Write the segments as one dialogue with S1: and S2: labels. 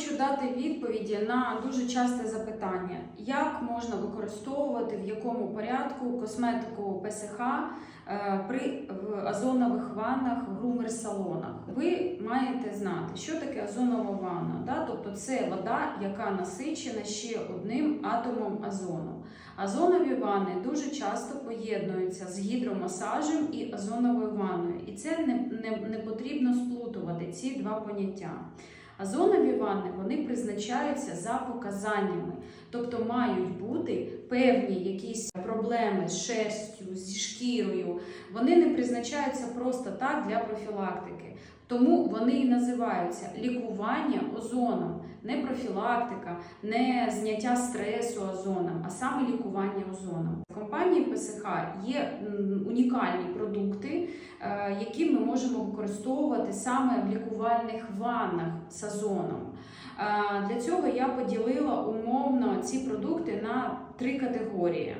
S1: Хочу дати відповіді на дуже часте запитання, як можна використовувати в якому порядку косметику ПСХ е, при в озонових ваннах грумер-салонах. Ви маєте знати, що таке озонова ванна. Да? Тобто це вода, яка насичена ще одним атомом озону. Озонові ванни дуже часто поєднуються з гідромасажем і озоновою ванною, і це не, не, не потрібно сплутувати ці два поняття. Озонові ванни вони призначаються за показаннями, тобто мають бути певні якісь проблеми з шерстю, зі шкірою. Вони не призначаються просто так для профілактики. Тому вони і називаються лікування озоном, не профілактика, не зняття стресу озоном, а саме лікування озоном. В компанії ПСХ є унікальні продукти, е, які ми можемо використовувати саме в лікувальних ваннах з озоном. Е, Для цього я поділила умовно ці продукти на три категорії.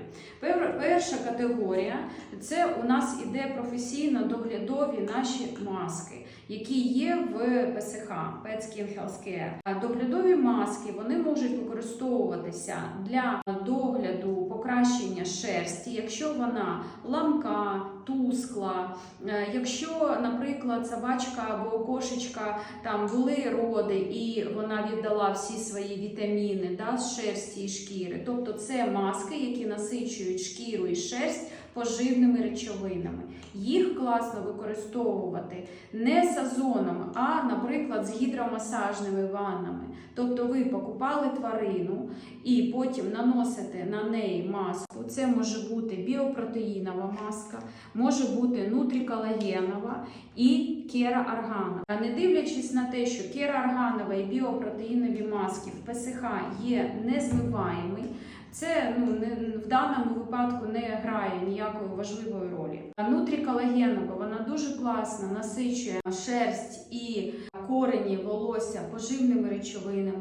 S1: Перша категорія це у нас іде професійно доглядові наші маски, які є в ПСХ Pet Skin Healthcare. Доглядові маски вони можуть використовуватися для догляду покращення шерсті, якщо вона ламка, тускла, е, якщо, наприклад, собачка або кошечка там були роди, і вона віддала всі свої вітаміни да, з шерсті і шкіри. Тобто це маски, які насичують шкіру і шерсть поживними речовинами. Їх класно використовувати не з озоном, а, наприклад, з гідромасажними ваннами. Тобто ви покупали тварину і потім наносите на неї маску. Це може бути біопротеїнова маска, може бути нутриколагенова і кероарганова. А Не дивлячись на те, що кероарганова і біопротеїнові маски в ПСХ є незмиваємі, це ну, не, в даному випадку не грає ніякої важливої ролі. А Нутріколагенова вона дуже класно насичує шерсть і корені волосся поживними речовинами,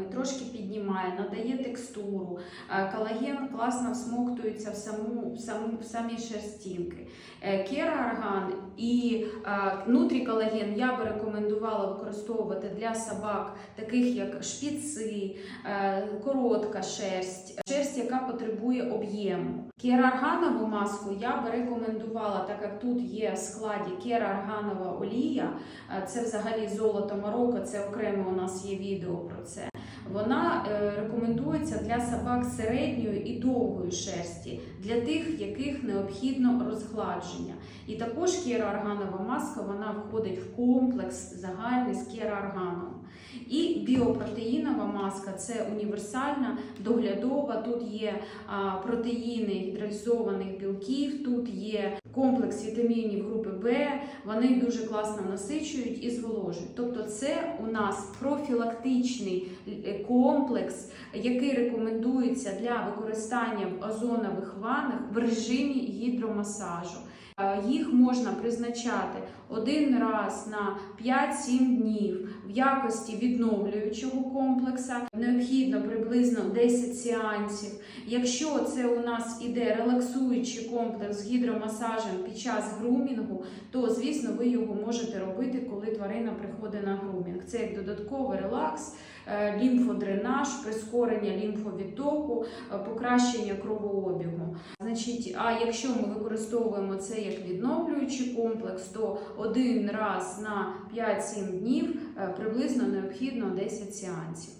S1: піднімає, надає текстуру. Е, Колаген класно всмоктується в саму, в саму в самі шерстінки. Е, і е, нутріколаген я би рекомендувала використовувати для собак, таких як шпіци, коротка шерсть, шерсть, яка потребує об'єму. Кероарганову маску я би рекомендувала, так як тут є в складі кероарганова олія, це взагалі золото Марокко, це окремо у нас є відео про це. Вона е, рекомендується для собак середньої і довгої шерсті, для тих, яких необхідно розгладження. І також кероарганова маска вона входить в комплекс загальний з кероарганом. І біопротеїнова маска це універсальна, доглядова. Тут є протеїни гідролізованих білків, тут є комплекс вітамінів групи Б. Вони дуже класно насичують і зволожують. Тобто, це у нас профілактичний е, комплекс, який рекомендується для використання в озонових ваннах в режимі гідромасажу. Е, Їх можна призначати один раз на 5-7 днів в якості відновлюючого комплексу. Необхідно приблизно 10 сеансів. Якщо це у нас іде релаксуючий комплекс з гідромасажем під час грумінгу, то звісно ви його можете робити, коли тварина приходить на грумінг. Це як додатковий релакс, е, лімфодренаж, прискорення лімфовідтоку, е, покращення кровообігу. Значить, а якщо ми використовуємо це як відновлюючий комплекс, то один раз на 5-7 днів е, приблизно необхідно 10 сеансів.